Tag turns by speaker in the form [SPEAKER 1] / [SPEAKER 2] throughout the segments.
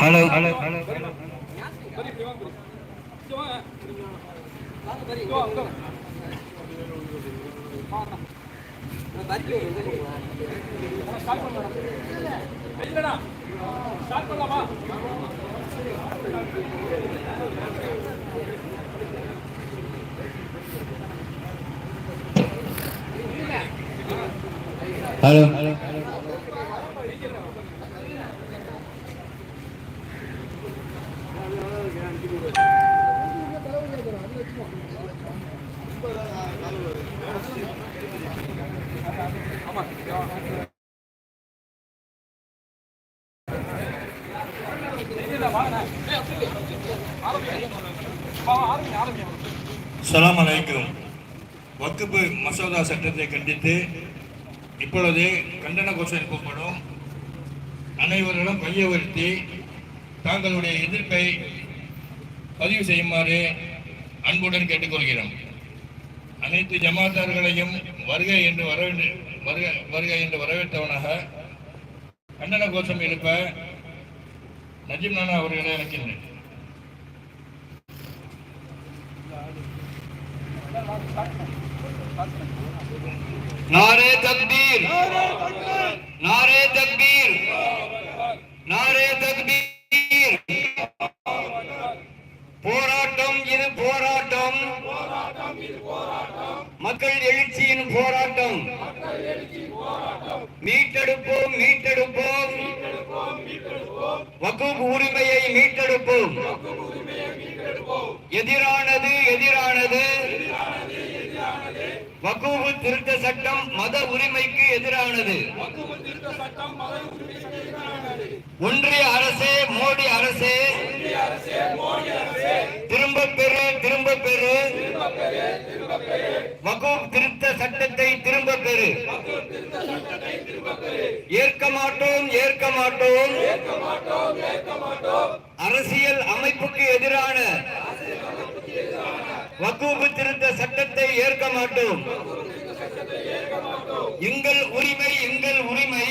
[SPEAKER 1] Hello hello hello இருக்கு ஏன் sir
[SPEAKER 2] hello hello hello hello hello சலாம் அலைக்கும் வக்குப்பு மசோதா சட்டத்தை கண்டித்து இப்பொழுது கண்டன கோஷம் எழுப்பப்படும் அனைவரிடம் மையவர்த்தி தாங்களுடைய எதிர்ப்பை பதிவு செய்யுமாறு அன்புடன் கேட்டுக்கொள்கிறோம். அனைத்து ஜமாத்தார்களையும் வருகை என்று வரவேற்று வருக வருகை என்று வரவேற்றவனாக கண்டன கோஷம் எழுப்ப நஜீம் நானா அவர்களை அழைக்கின்றேன் நாரே தக்பீர். நாரே தக்பீர். நாரே தக்பீர். போராட்டம் இது போராட்டம். மக்கள் எழுச்சியின் போராட்டம். மீட்டெடுப்போம் மீட்டெடுப்போம். வக்கூப் உரிமையை மீட்டெடுப்போம். எதிரானது எதிரானது. வகுப்பு திருத்த சட்டம் மத உரிமைக்கு எதிரானது. ஒன்றிய அரசே மோடி அரசே. திரும்ப பெறு திரும்ப பெறு. வக்கூப் திருத்த சட்டத்தை திரும்ப பெறு ஏற்க மாட்டோம் ஏற்க மாட்டோம். அரசியல் அமைப்புக்கு எதிரான வக்கூப்பு திருத்த சட்டத்தை ஏற்க மாட்டோம். எங்கள் உரிமை எங்கள் உரிமை.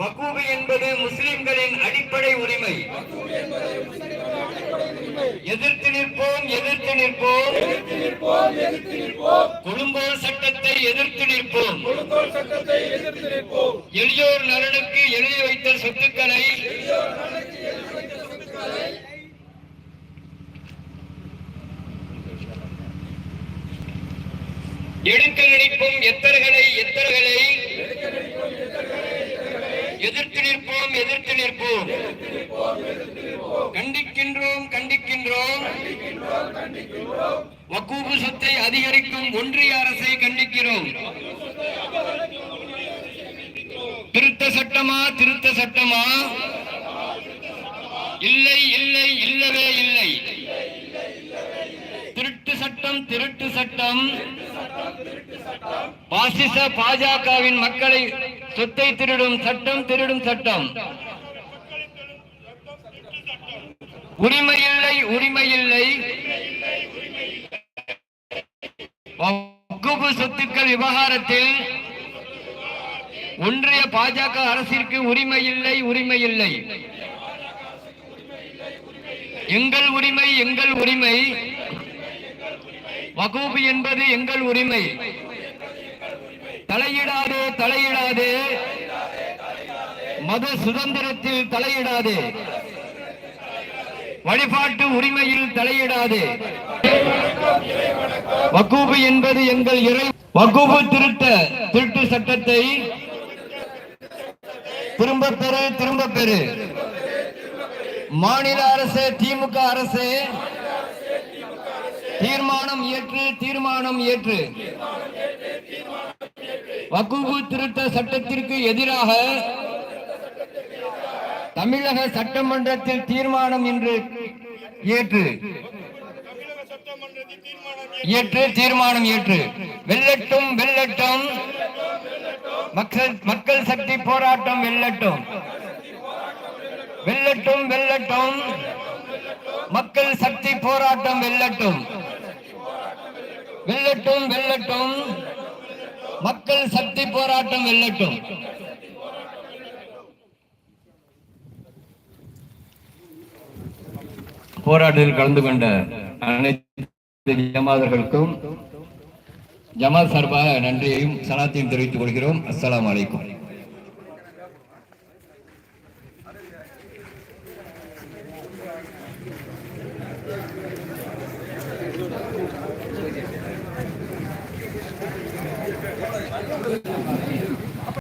[SPEAKER 2] வக்கூபு என்பது முஸ்லிம்களின் அடிப்படை உரிமை. எதிர்த்து நிற்போம் எதிர்த்து நிற்போம். குடும்போர் சட்டத்தை எதிர்த்து நிற்போம். எளியோர் நலனுக்கு எழுதி வைத்த சொத்துக்களை எடுக்க நினைப்போம் எத்தர்களை எத்தர்களை எதிர்த்து நிற்போம் எதிர்த்து நிற்போம். கண்டிக்கின்றோம் கண்டிக்கின்றோம். வக்கூப்பு சொத்தை அதிகரிக்கும் ஒன்றிய அரசை கண்டிக்கிறோம். திருத்த சட்டமா திருத்த சட்டமா? இல்லை இல்லை இல்லவே இல்லை. திருட்டு சட்டம் திருட்டு சட்டம். பாசிச பாஜகவின் மக்களை சொத்தை திருடும் சட்டம் திருடும் சட்டம். உரிமை இல்லை உரிமை இல்லை. சொத்துக்கள் விவகாரத்தில் ஒன்றிய பாஜக அரசிற்கு உரிமை இல்லை உரிமை இல்லை. எங்கள் உரிமை எங்கள் உரிமை. வகுப்பு என்பது எங்கள் உரிமை. தலையிடாதே தலையிடாதே. மத சுதந்திரத்தில் தலையிடாதே. வழிபாட்டு உரிமையில் தலையிடாதே. வக்கூபு என்பது எங்கள் இறை வக்கூபு திருத்த திருட்டு சட்டத்தை திரும்ப பெறு திரும்ப பெறு. மாநில அரசு திமுக அரசு தீர்மானம் ஏற்று தீர்மானம் ஏற்று. வக்குவு திருத்த சட்டத்திற்கு எதிராக தமிழக சட்டமன்றத்தில் தீர்மானம் என்று ஏற்று. ஏற்று தீர்மானம் ஏற்று. வெல்லட்டும் வெல்லட்டும். மக்கள் மக்கள் சக்தி போராட்டம் வெல்லட்டும். வெல்லட்டும் வெல்லட்டும். மக்கள் சக்தி போராட்டம் வெல்லட்டும். வெல்லட்டும் வெல்லட்டும். மக்கள் சக்தி போராட்டம் வெல்லட்டும். போராட்டத்தில் கலந்து கொண்ட அனைத்து ஜமாதர்களுக்கும் ஜமாத் சார்பாக நன்றியையும் சலாத்தையும் தெரிவித்துக் கொள்கிறோம். அஸ்லாம் அலைக்கும்.